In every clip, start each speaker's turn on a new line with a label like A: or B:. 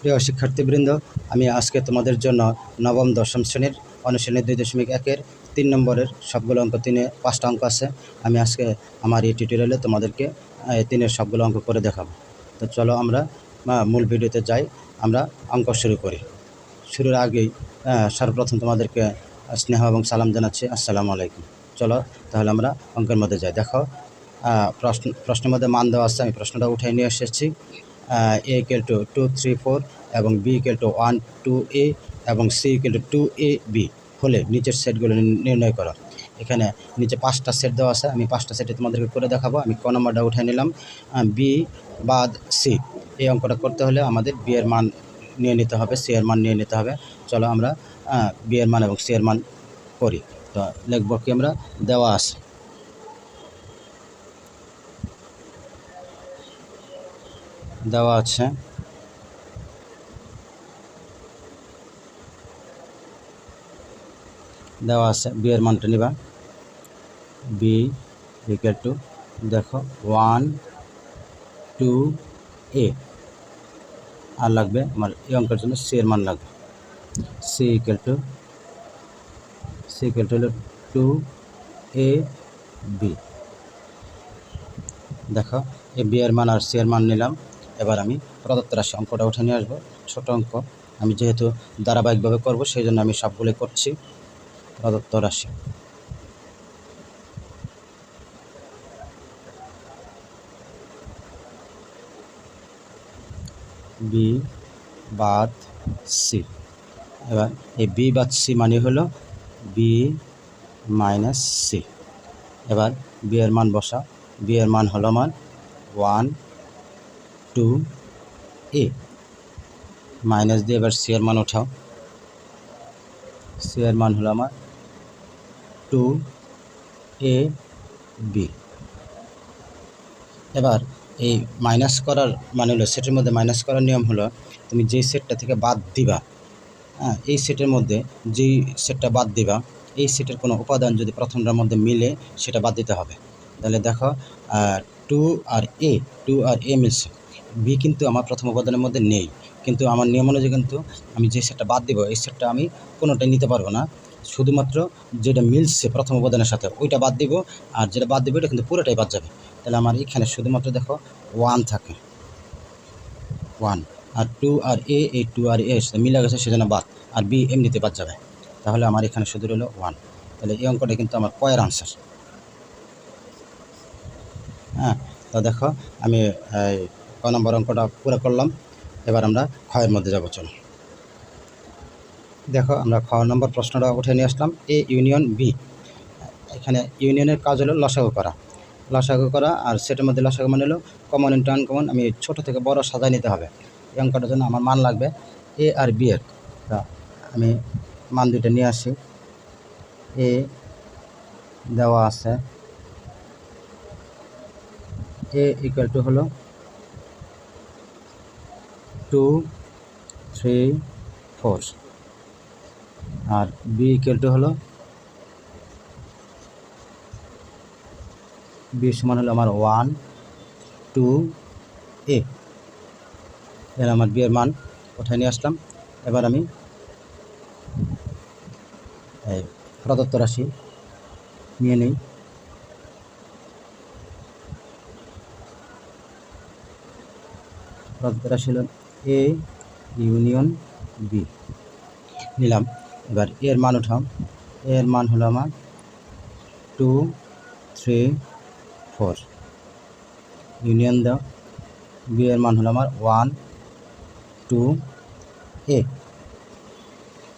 A: প্রিয় শিক্ষার্থীবৃন্দ, আমি আজকে তোমাদের জন্য নবম, দশম শ্রেণির অনুশ্রেণীর দুই দশমিক একের তিন নম্বরের সবগুলো অঙ্ক, তিনে পাঁচটা অঙ্ক আছে, আমি আজকে আমার এই টিউটোরিয়ালে তোমাদেরকে তিনের সবগুলো অঙ্ক করে দেখাবো। তো চলো আমরা মূল ভিডিওতে যাই, আমরা অঙ্ক শুরু করি। শুরুর আগেই সর্বপ্রথম তোমাদেরকে স্নেহ এবং সালাম জানাচ্ছি, আসসালামু আলাইকুম। চলো তাহলে আমরা অঙ্কের মধ্যে যাই। দেখো প্রশ্ন, প্রশ্নের মধ্যে মান দেওয়া আছে, আমি প্রশ্নটা উঠে নিয়ে এসেছি। A equal to two three four এবং B equal to one two A এবং C equal to two A B হলে নিচের সেটগুলো নির- নির্ণয় করো। এখানে নিচে পাঁচটা সেট দেওয়া আছে। আমি পাঁচটা সেটে তোমাদেরকে করে দেখাবো। আমি ক নম্বরটা উঠে নিলাম। বি বাদ সি এই অঙ্কটা করতে হলে আমাদের বি এর মান নিয়ে নিতে হবে। সি এর মান নিয়ে নিতে হবে। চলো আমরা বি এর মান এবং সি এর মান করি। তো লিখব কি আমরা? দেওয়া আছে। দেওয়া আছে। দেওয়া আছে, বি এর মানটা নিবা। বি ইকুয়াল টু দেখো ওয়ান টু এ আর লাগবে আমার এই অঙ্কের জন্য সি এর মান লাগবে। C equal to C equal to two A B দেখো এ বি এর মান আর সি এর মান নিলাম। এবার আমি প্রদত্ত রাশি অঙ্কটা উঠে নিয়ে আসব। ছোট অঙ্ক। আমি যেহেতু ধারাবাহিকভাবে করব সেই জন্য আমি সবগুলো করছি। প্রদত্ত রাশি। বি বাদ সি। এবার এই বি বাদ সি মানে হলো বি মাইনাস সি। এবার বি এর মান বসা। বি এর মান হলো মান ওয়ান টু এ। মাইনাস দিয়ে এবার সি এর মান ওঠাও সি এর মান হলো আমার টু এ বি। এবার এই মাইনাস করার মানে হলো সেটের মধ্যে মাইনাস করার নিয়ম হলো তুমি যেই সেটটা থেকে বাদ দিবা হ্যাঁ এই সেটের মধ্যে যেই সেটটা বাদ দিবা, এই সেটের কোনো উপাদান যদি প্রথমটার মধ্যে মিলে সেটা বাদ দিতে হবে। তাহলে দেখো টু আর এ, টু আর এ মিলছে। বি কিন্তু আমার প্রথম উপাদানের মধ্যে নেই। কিন্তু আমার নিয়ম অনুযায়ী কিন্তু আমি যে সেটটা বাদ দিব, এই সেটটা আমি কোনোটাই নিতে পারব না। শুধুমাত্র যেটা মিলছে প্রথম উপাদানের সাথে ওইটা বাদ দিব, আর যেটা বাদ দিব, এটা কিন্তু পুরোটাই বাদ যাবে। তাহলে আমার এখানে শুধুমাত্র দেখো ওয়ান থাকে। ওয়ান আর টু আর এ এই টু আর এ মিলে গেছে, সেজন্য বাদ। আর বি এমনিতে বাদ যাবে। তাহলে আমার এখানে শুধু রইল ওয়ান তাহলে এই অঙ্কটা কিন্তু আমার কয়ের আনসার হ্যাঁ তো দেখো আমি ক নম্বর অঙ্কটা পুরো করলাম। এবার আমরা ক্ষয়ের মধ্যে যাব, চল। দেখো, আমরা খ নম্বর প্রশ্নটা উঠে নিয়ে আসলাম। A union B. এখানে ইউনিয়নের কাজ হলো লসাগু করা। লসাগু করা আর সেটার মধ্যে লসাগু মানে হলো কমন ইন্টু আনকমন আমি ছোট থেকে বড় সাজায় নিতে হবে। এই অঙ্কটার জন্য আমার মান লাগবে এ আর বি এর। আমি মান দুইটা নিয়ে আসি। এ দেওয়া আছে। এ ইকুয়াল টু হলো টু থ্রি ফোর আর বি ইকুয়াল টু হলো বি সমান হলো আমার ওয়ান টু এ এর আমার বি এর মান উঠায় নিয়ে আসলাম। এবার আমি এই প্রদত্ত রাশি নিয়ে নিই। প্রদত্ত রাশি হলো এ ইউনিয়ন বি নিলাম। এবার এর মান উঠাম এর মান হলো আমার টু থ্রি ফোর ইউনিয়ন দাও। বি এর মান হলো আমার ওয়ান টু এ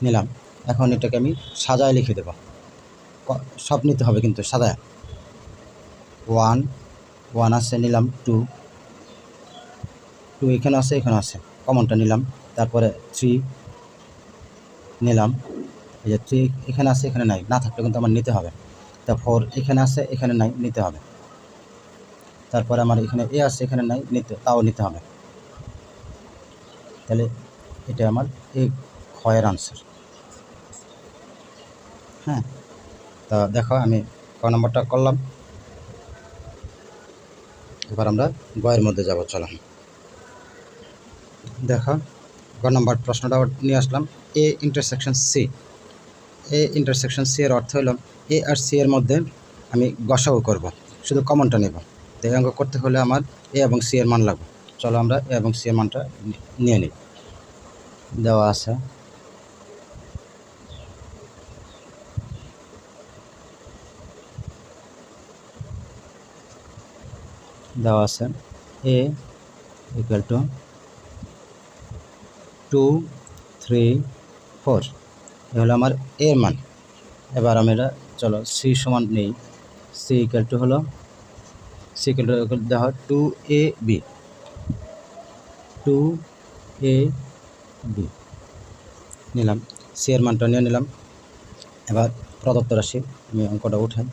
A: নিলাম। এখন এটাকে আমি সাজায় লিখে দেব। সব নিতে হবে কিন্তু সাজায়। ওয়ান ওয়ান আছে, নিলাম টু টু এখানে আছে এখানে আছে। কমনটা নিলাম, তারপরে থ্রি নিলাম। এই যে থ্রি এখানে আছে, এখানে নাই, না থাকলে কিন্তু আমার নিতে হবে। তা ফোর এখানে আছে, এখানে নাই, নিতে হবে। তারপরে আমার এখানে এ আছে, এখানে নাই, নিতে, তাও নিতে হবে। তাহলে এটা আমার এই ক্ষয়ের আনসার হ্যাঁ? তা দেখো, আমি ক নম্বরটা করলাম। এবার আমরা গয়ের মধ্যে যাব, চলো। দেখো, ঘর নম্বর প্রশ্নটা নিয়ে আসলাম। A intersection C A intersection C এর অর্থ হলো এ আর সি এর মধ্যে আমি গসাও করব, শুধু কমনটা নেব। তো এই অঙ্ক করতে হলে আমার এ এবং সি এর মান লাগবে। চলো আমরা এ এবং সি এর মানটা নিয়ে নিই। দেওয়া আছে। দেওয়া আছে। A equal to two three four A হলো আমার এর মান। এবার এটা, চলো সি সমান নেই। সি ইকুয়াল টু হলো সি ইকুয়াল টু দেওয়া two A B two A B নিলাম। সি এর মানটা নিয়ে নিলাম। এবার প্রদত্ত রাশি, আমি অঙ্কটা উঠাই।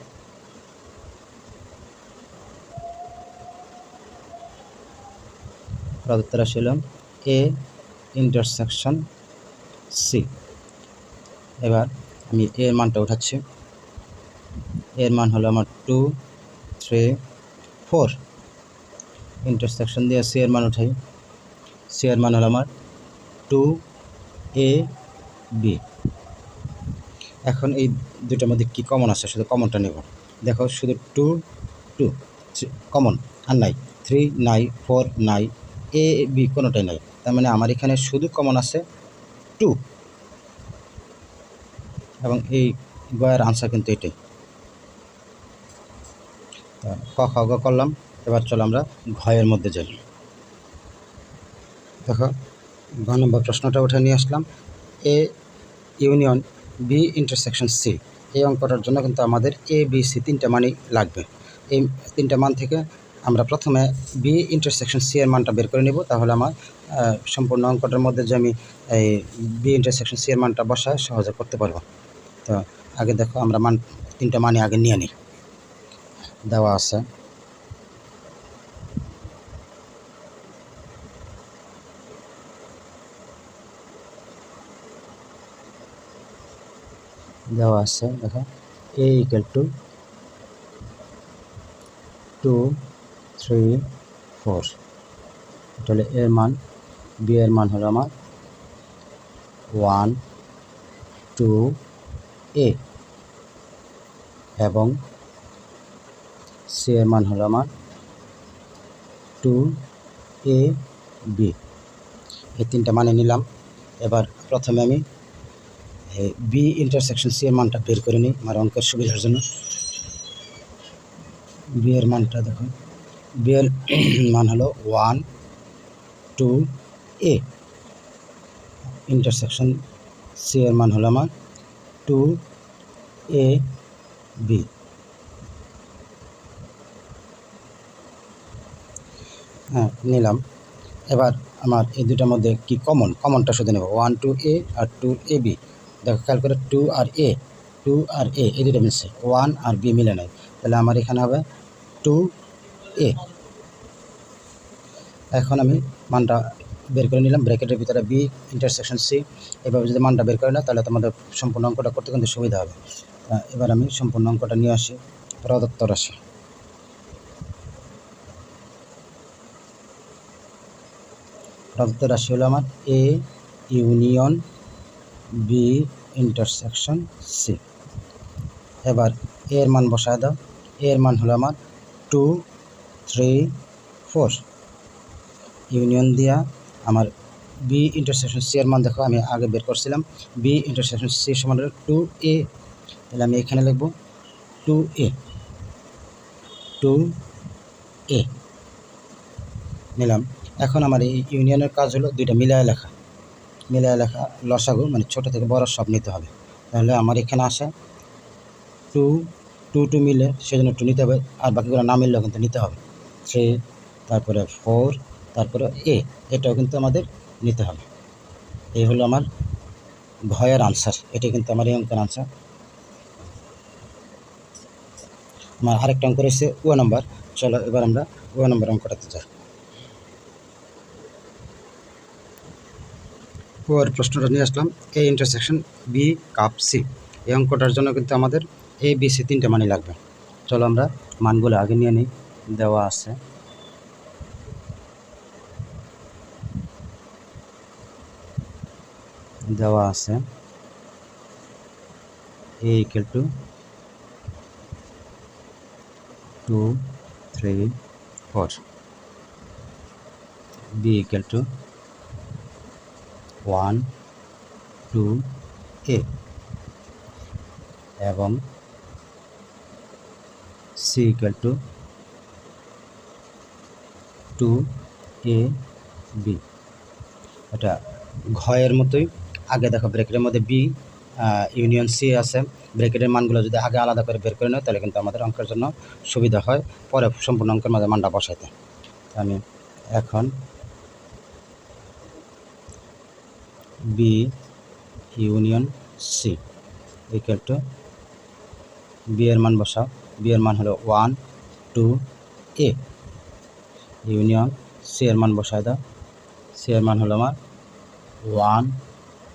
A: প্রদত্ত রাশি হলো এ ইন্টারসেকশন সি এবার আমি এর মানটা উঠাচ্ছি। এর মান হলো আমার টু থ্রি ফোর ইন্টারসেকশন দিয়ে সি এর মান উঠাই। সি এর মান হলো আমার টু এ বি এখন এই দুটোর মধ্যে কী কমন আছে? শুধু কমনটা নেব। দেখো, শুধু টু টু কমন আর নাই। থ্রি নাই ফোর নাই এ বি কোনোটাই নাই। তার মানে আমার এখানে শুধু কমন আছে টু এবং এই গয়ের আনসার কিন্তু এটাই। তা ক, খ করলাম, এবার চলো আমরা ঘয়ের মধ্যে যাই। দেখো ঘ নম্বর প্রশ্নটা উঠে নিয়ে আসলাম। A union B intersection C এই অঙ্কটার জন্য কিন্তু আমাদের এ বি সি তিনটা মানই লাগবে। এই তিনটা মান থেকে আমরা প্রথমে বি ইন্টারসেকশন সি এর মানটা বের করে নেব, তাহলে আমার সম্পূর্ণ অঙ্কটার মধ্যে যে আমি এই বি ইন্টারসেকশন সি এর মানটা বসায় সহজে করতে পারব। তো আগে দেখো আমরা মান, তিনটা মানই আগে নিয়ে নিই। দেওয়া আছে। দেওয়া আছে, দেখো A equal to two three four এটা হলো এর মান বি এর মান হলো আমার ওয়ান টু এ এবং সি এর মান হলো আমার টু এ বি এই তিনটা মানে নিলাম। এবার প্রথমে আমি বি ইন্টারসেকশন সি এর মানটা বের করে নিই আমার অঙ্কের সুবিধার জন্য। বি এর মানটা দেখো বি এর মান হলো one, two, A. Intersection C এর মান হলো আমার টু, এ, বি। হ্যাঁ নিলাম। এবার আমার এই দুটার মধ্যে কি কমন কমনটা শুধু নেব। ওয়ান টু এ আর টু এ বি দেখো, খেয়াল করে টু আর এ টু আর এ এই দুটো মিলছে। ওয়ান আর বি মিলে নাই। তাহলে আমার এখানে হবে টু এ। এখন আমি মানটা বের করে নিলাম, ব্র্যাকেটের ভিতরে বি ইন্টারসেকশন সি এভাবে যদি মানটা বের করে না তাহলে তোমাদের সম্পূর্ণ অঙ্কটা করতে কিন্তু সুবিধা হবে। এবার আমি সম্পূর্ণ অঙ্কটা নিয়ে আসি, প্রদত্ত রাশি। প্রদত্ত রাশি হলো আমার A union B intersection C এবার এর মান বসায় দাও। এর মান হলো আমার টু থ্রি ফোর ইউনিয়ন দিয়া আমার বি ইন্টারসেকশন সি এর মান দেখো, আমি আগে বের করছিলাম। বি ইন্টারসেকশন সি সমান টু এ তাহলে আমি এখানে লিখব টু এ টু এ নিলাম। এখন আমার এই ইউনিয়নের কাজ হলো দুইটা মিলায় লেখা। মিলায় লেখা লসাগু মানে ছোট থেকে বড় সব নিতে হবে। তাহলে আমার এখানে আসে টু টু টু মিলে, সেজন্য টু নিতে হবে, আর বাকিগুলো না মিললেও কিন্তু নিতে হবে। থ্রি তারপরে ফোর তারপরে এ এটাও কিন্তু আমাদের নিতে হবে। এই হলো আমার ভয়ের আনসার এটা কিন্তু আমার এই অঙ্কের আনসার আমার আরেকটা অঙ্ক রয়েছে ও নাম্বার চলো এবার আমরা ও নাম্বার অঙ্কটাতে যাই। ওর প্রশ্নটা নিয়ে আসলাম A intersection B cup C এই অঙ্কটার জন্য কিন্তু আমাদের এ বি সি তিনটে মানই লাগবে। চলো আমরা মানগুলো আগে নিয়ে নিই। দেওয়া আছে। দেওয়া আছে। A equal to two three four B equal to one two A এবং C equal to two A B এটা ঘয়ের মতোই। আগে দেখো ব্রেকেটের মধ্যে বি ইউনিয়ন সি আছে। ব্রেকেটের মানগুলো যদি আগে আলাদা করে বের করে নেয় তাহলে কিন্তু আমাদের অঙ্কের জন্য সুবিধা হয়। পরে সম্পূর্ণ অঙ্কের মাঝে মানটা বসাইতে। আমি এখন B union C equal to B এর মান বসাও। বি এর মান হলো ওয়ান টু এ ইউনিয়ন মান বসায় দাও মান হলো আমার ওয়ান,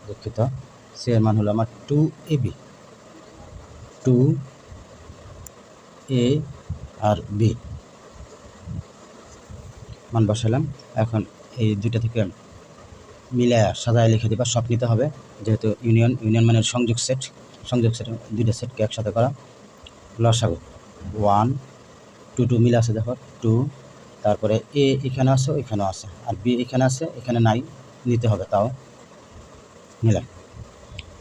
A: দুঃখিত এর হলো আমার two A B, two A R B. মান বসালাম। এখন এই দুইটা থেকে মিলায়া সাজায় লিখে দিবা, সব নিতে হবে। যেহেতু ইউনিয়ন ইউনিয়ন মানে সংযোগ সেট সংযোগ সেট, দুইটা সেটকে একসাথে করা। লসাগু, ওয়ান, টু টু মিলে আছে দেখো, টু তারপরে এ এখানে আছে ওইখানেও আছে আর বি এখানে আছে, এখানে নাই, নিতে হবে তাও। নিলাম।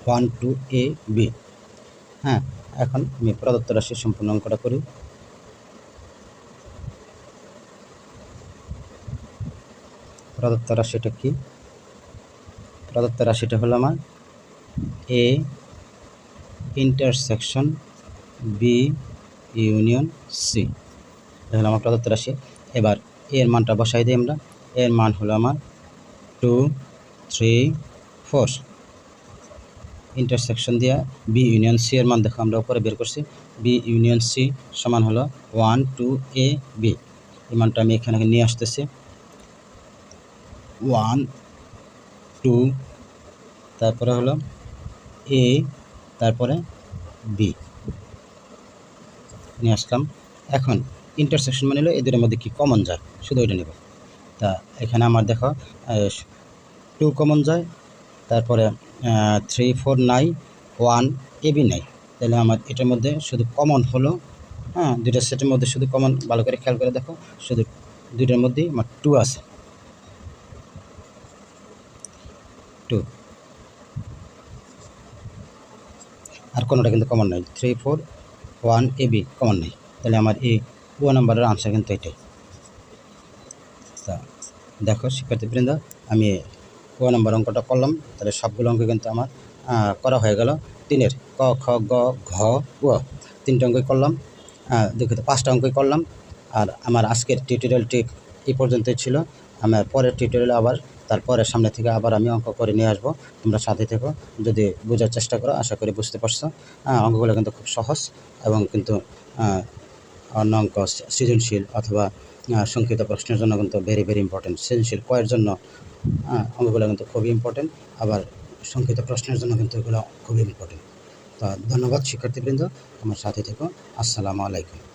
A: ওয়ান টু এ বি হ্যাঁ এখন আমি প্রদত্ত রাশি সম্পূর্ণ অঙ্কটা করি। প্রদত্ত রাশিটা কি? প্রদত্ত রাশিটা হলো আমার A intersection B union C এটা হলো আমার প্রদত্ত রাশি এবার এর মানটা বসাই দিই আমরা। এর মান হলো আমার টু থ্রি ফোর ইন্টারসেকশন দিয়ে বি ইউনিয়ন সি এর মান দেখো আমরা উপরে বের করছি। বি ইউনিয়ন সি সমান হলো ওয়ান টু এ বি এই মানটা আমি এখানে নিয়ে আসতেছি। ওয়ান টু তারপরে হলো এ তারপরে বি নিয়ে আসলাম। এখন ইন্টারসেকশন মানে হলো এদের মধ্যে কি কমন যায়? শুধু ওইটা নেব। তা এখানে আমার দেখো টু কমন যায়, তারপরে থ্রি ফোর নাই ওয়ান এবি নাই। তাহলে আমার এটার মধ্যে শুধু কমন হলো হ্যাঁ দুইটা সেটের মধ্যে শুধু কমন ভালো করে খেয়াল করে দেখো, শুধু দুইটার মধ্যেই আমার টু আছে। টু আর কোনোটা কিন্তু কমন নাই। Three four one A B common নেই। তাহলে আমার এই ও নাম্বারের আনসার কিন্তু এটাই। তা দেখো, শিক্ষার্থীবৃন্দ, আমি ও নাম্বার অঙ্কটা করলাম, তাহলে সবগুলো অঙ্ক কিন্তু আমার করা হয়ে গেল। তিনের ক, খ, গ, ঘ ও তিনটে অঙ্কই করলাম। দুঃখিত, পাঁচটা অঙ্কই করলাম। আর আমার আজকের টিউটোরিয়ালটি এই পর্যন্তই ছিল। আমার পরের টিউটোরিয়াল আবার তারপরে সামনে থেকে আবার আমি অঙ্ক করে নিয়ে আসব। তোমরা সাথে থেকো, যদি বোঝার চেষ্টা করো, আশা করি বুঝতে পারছ। অঙ্কগুলো কিন্তু খুব সহজ এবং কিন্তু অঙ্ক সৃজনশীল অথবা সংক্ষিপ্ত প্রশ্নের জন্য কিন্তু ভেরি ভেরি ইম্পর্টেন্ট সৃজনশীল কয়ের জন্য অঙ্কগুলো কিন্তু খুবই ইম্পর্টেন্ট আবার সংক্ষিপ্ত প্রশ্নের জন্য কিন্তু এগুলো খুবই ইম্পর্টেন্ট তো ধন্যবাদ শিক্ষার্থীবৃন্দ, আমার সাথে থেকো। আসসালামু আলাইকুম।